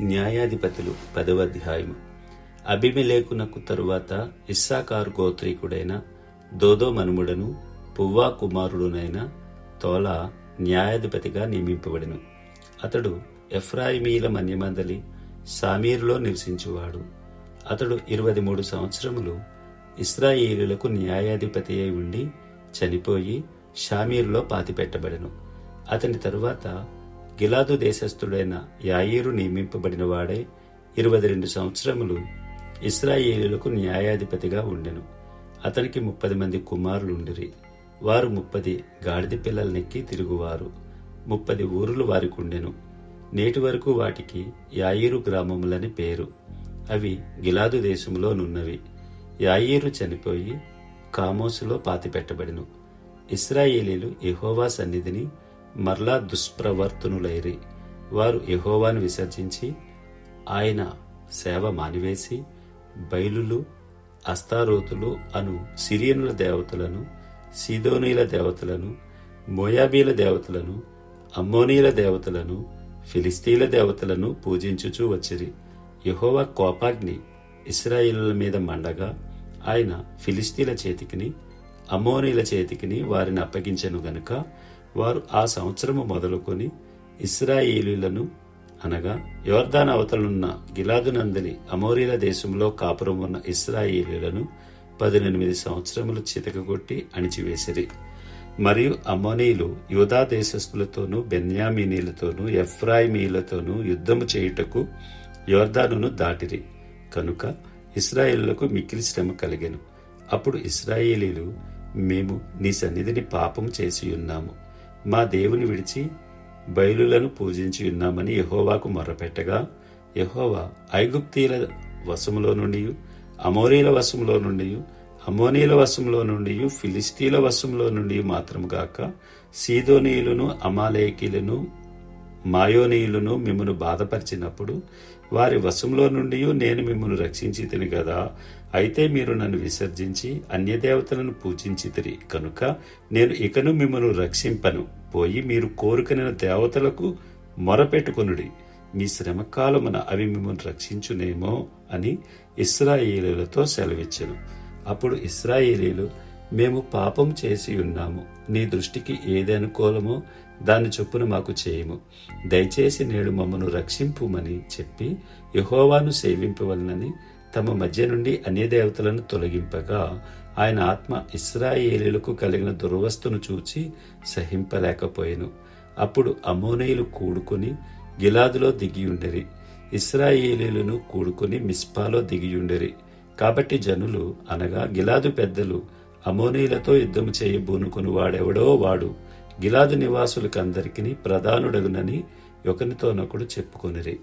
న్యాయాధిపతులు పదవ అధ్యాయము. అభిమిలేకునకు తరువాత ఇస్సాకారు గోత్రీకుడైన దోదో మనుముడను పువ్వా కుమారుడునైన తోల న్యాయాధిపతిగా నియమింపబడెను. అతడు ఎఫ్రాయిమీల మన్యమందలి సామీర్లో నివసించువాడు. అతడు ఇరవై మూడు సంవత్సరములు ఇస్రాయేలులకు న్యాయాధిపతి అయి ఉండి చనిపోయి షామీర్లో పాతిపెట్టబడెను. అతని తరువాత గిలాదు దేశస్థుడైన యాయీరు నియమింపబడిన వాడే ఇరవై రెండు సంవత్సరములు ఇస్రాయేలులకు న్యాయాధిపతిగా ఉండెను. అతనికి ముప్పది మంది కుమారులుండిరి. వారు ముప్పది గాడిద పిల్లలనెక్కి తిరుగువారు. ముప్పది ఊరులు వారికి ఉండెను. నేటి వరకు వాటికి యాయిరు గ్రామములని పేరు. అవి గిలాదు దేశంలోనున్నవి యాయీరు చనిపోయి కామోసులో పాతిపెట్టబడిను. ఇస్రాయేలీలు ఎహోవా సన్నిధిని మరలా దుష్ప్రవర్తనులైరి. వారు యహోవాను విసర్జించి ఆయన సేవ మానివేసి బయలులు అస్తారోతులు అను సిరియనుల దేవతలను సీదోనీల దేవతలను మోయాబీల దేవతలను అమ్మోనీల దేవతలను ఫిలిస్తీన్ల దేవతలను పూజించుచూ వచ్చిరి. యహోవా కోపాగ్ని ఇస్రాయేలుల మీద మండగా ఆయన ఫిలిస్తీన్ల చేతికిని అమ్మోనీల చేతికిని వారిని అప్పగించను గనుక వారు ఆ సంవత్సరము మొదలుకొని ఇస్రాయేలీలను అనగా యోర్దాన్ అవతలున్న గిలాదునందలి అమోరీల దేశంలో కాపురం ఉన్న ఇస్రాయేలీలను పదినెనిమిది సంవత్సరములు చితకగొట్టి అణిచివేసిరి. మరియు అమోనీలు యూదా దేశస్థులతోనూ బెన్యామినీలతోనూ ఎఫ్రాయిమీలతోనూ యుద్ధము చేయుటకు యోర్దానును దాటిరి. కనుక ఇస్రాయేలులకు మిక్కిలి శ్రమ కలిగెను. అప్పుడు ఇస్రాయేలీలు మేము నీ సన్నిధిని పాపం చేసి ఉన్నాము మా దేవుని విడిచి బయలులను పూజించి ఉన్నామని యహోవాకు మొర్రపెట్టగా యహోవా ఐగుప్తీల వశములో నుండి అమోరీల వశములో నుండి అమోనీల వశంలో నుండి ఫిలిస్తీల వశంలో నుండి మాత్రం కాక సీదోనీయులను అమాలేకీలను మాయోనీయులను మిమ్మను బాధపరిచినప్పుడు వారి వశంలో నుండి నేను మిమ్మల్ని రక్షించి తిని కదా అయితే మీరు నన్ను విసర్జించి అన్యదేవతలను పూజించితిరి. కనుక నేను ఇకను మిమ్మల్ని రక్షింపను. పోయి మీరు కోరుకునే దేవతలకు మొరపెట్టుకొనుడి. మీ శ్రమకాలమున అవి మిమ్మల్ని రక్షించునేమో అని ఇస్రాయేలీలతో సెలవిచ్చను. అప్పుడు ఇస్రాయేలీలు మేము పాపం చేసి ఉన్నాము. నీ దృష్టికి ఏది అనుకూలమో దాని చొప్పున మాకు చేయము. దయచేసి నేడు మమ్మను రక్షింపుమని చెప్పి యహోవాను సేవింపవలనని తమ మధ్య నుండి అన్యదేవతలను తొలగింపగా ఆయన ఆత్మ ఇస్రాయేలీలకు కలిగిన దుర్వస్థను చూచి సహింపలేకపోయాను. అప్పుడు అమోనయులు కూడుకొని గిలాదులో దిగియుండెరి ఇస్రాయేలీలను కూడుకొని మిస్పాలో దిగియుండెరి కాబట్టి జనులు అనగా గిలాదు పెద్దలు అమోనీలతో యుద్ధము చేయబూనుకుని వాడెవడో వాడు. గిలాదు నివాసులకందరికీ ప్రధానుడగునని ఒకనితోనొకడు చెప్పుకొనిరి.